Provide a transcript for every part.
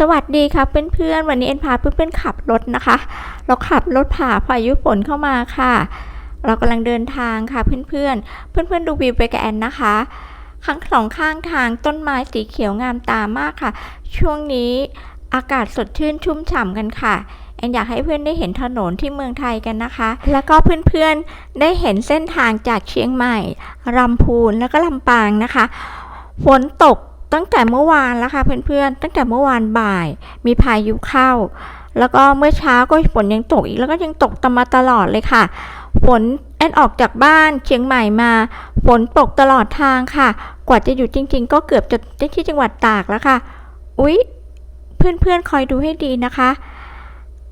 สวัสดีค่ะเพื่อนๆวันนี้เอ็นพาเพื่อนๆขับรถนะคะ เราขับรถผ่าพายุฝนเข้ามาค่ะ เรากำลังเดินทางค่ะเพื่อนๆ เพื่อนๆดูวิวไปกับแอนนะคะข้างสองข้างทางต้นไม้สีเขียวงามตามากค่ะ ช่วงนี้อากาศสดชื่นชุ่มฉ่ำกันค่ะแอนอยากให้เพื่อนได้เห็นถนนที่เมืองไทยกันนะคะ แล้วก็เพื่อนๆได้เห็นเส้นทางจากเชียงใหม่ลำพูนแล้วก็ลำปางนะคะ ฝนตก ตั้งแต่เมื่อวานแล้วค่ะเพื่อนๆ ตั้งแต่เมื่อวานบ่าย มีพายุเข้า แล้วก็เมื่อเช้าก็ฝนยังตกอีกแล้วก็ยังตกตมาตลอดเลยค่ะ ฝนแอนออกจากบ้านเชียงใหม่มา ฝนตกตลอดทางค่ะ กว่าจะหยุดจริง ๆ ก็เกือบจะที่จังหวัดตากแล้วค่ะ อุ๊ย เพื่อนๆคอยดูให้ดีนะคะ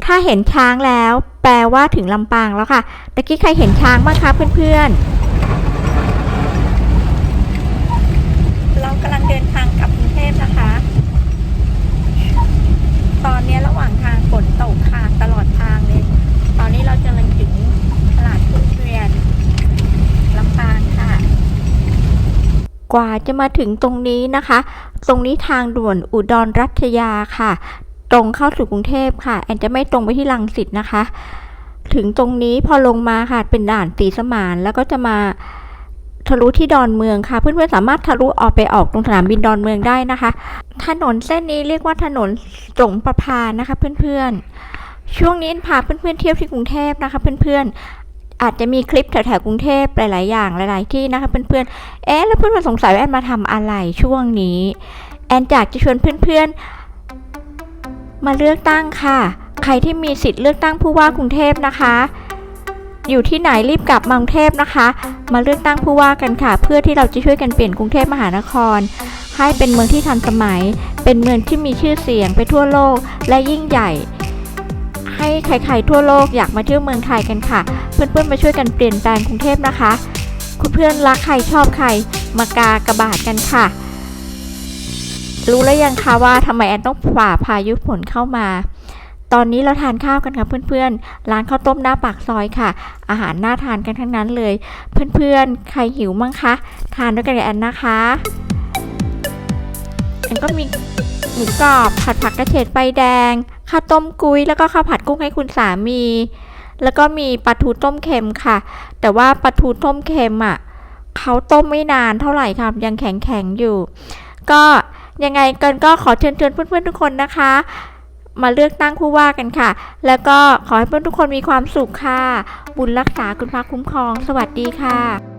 ถ้าเห็นช้างแล้ว แปลว่าถึงลำปางแล้วค่ะตะกี้ใครเห็นช้างบ้างคะเพื่อนๆ เรากำลังเดินทางกลับกรุงเทพนะคะ ตอนนี้ระหว่างทางฝนตกค่ะตลอดทางเลย ตอนนี้เรากำลังถึงตลาดทุ่งเกวียนลำปางค่ะ กว่าจะมาถึงตรงนี้นะคะ ตรงนี้ทางด่วนอุดรรัชยาค่ะ ตรงเข้าสู่กรุงเทพค่ะ แอนจะไม่ตรงไปที่ลังสิตนะคะ ถึงตรงนี้พอลงมาค่ะเป็นด่านสีสมานแล้วก็จะมาทะลุที่ดอนเมืองค่ะ เพื่อนๆสามารถทะลุออกไปออกตรงสนามบินดอนเมืองได้นะคะ ถนนเส้นนี้เรียกว่าถนนสงประพานะคะ เพื่อนๆช่วงนี้พาเพื่อนๆเที่ยวที่กรุงเทพนะคะ เพื่อนๆ อาจจะมีคลิปแถวๆกรุงเทพหลายๆอย่างหลาย ๆ ที่นะคะเพื่อนๆ เอ๊ะแล้วเพื่อนๆสงสัยว่าแอนมาทำอะไรช่วงนี้ แอนอยากจะชวนเพื่อนๆ มาเลือกตั้งค่ะ ใครที่มีสิทธิ์เลือกตั้งผู้ว่ากรุงเทพนะคะ อยู่ที่ไหนรีบกลับมากรุงเทพนะคะ มาเลือกตั้งผู้ว่ากันค่ะ เพื่อที่เราจะช่วยกันเปลี่ยนกรุงเทพมหานคร ให้เป็นเมืองที่ทันสมัย เป็นเมืองที่มีชื่อเสียงไปทั่วโลกและยิ่งใหญ่ ให้ใครๆทั่วโลกอยากมาเที่ยวเมืองไทยกันค่ะ เพื่อนๆมาช่วยกันเปลี่ยนแปลงกรุงเทพนะคะ คุณเพื่อนรักใครชอบใครมากากระบาดกันค่ะ รู้แล้วยังคะว่าทำไมแอนต้องฝ่าพายุฝนเข้ามา ตอนนี้เราทานข้าวกันค่ะเพื่อนๆ ร้านข้าวต้มหน้าปากซอยค่ะ อาหารน่าทานกันทั้งนั้นเลย เพื่อนๆ ใครหิวมั้งคะ ทานด้วยกันกับแอนนะคะแอนก็มีหมูกรอบผัดผักกระเฉดใบแดง ข้าวต้มกุ้ยแล้วก็ข้าวผัดกุ้งให้คุณสามี แล้วก็มีปลาทูต้มเค็มค่ะ แต่ว่าปลาทูต้มเค็มอะเขาต้มไม่นานเท่าไหร่ค่ะยังแข็งๆอยู่ ก็ยังไงกันก็ขอเชิญชวนเพื่อนๆทุกคนนะคะ มาเลือกตั้งผู้ว่ากันค่ะ แล้วก็ขอให้เพื่อนทุกคนมีความสุขค่ะ บุญรักษาคุณพระคุ้มครอง สวัสดีค่ะ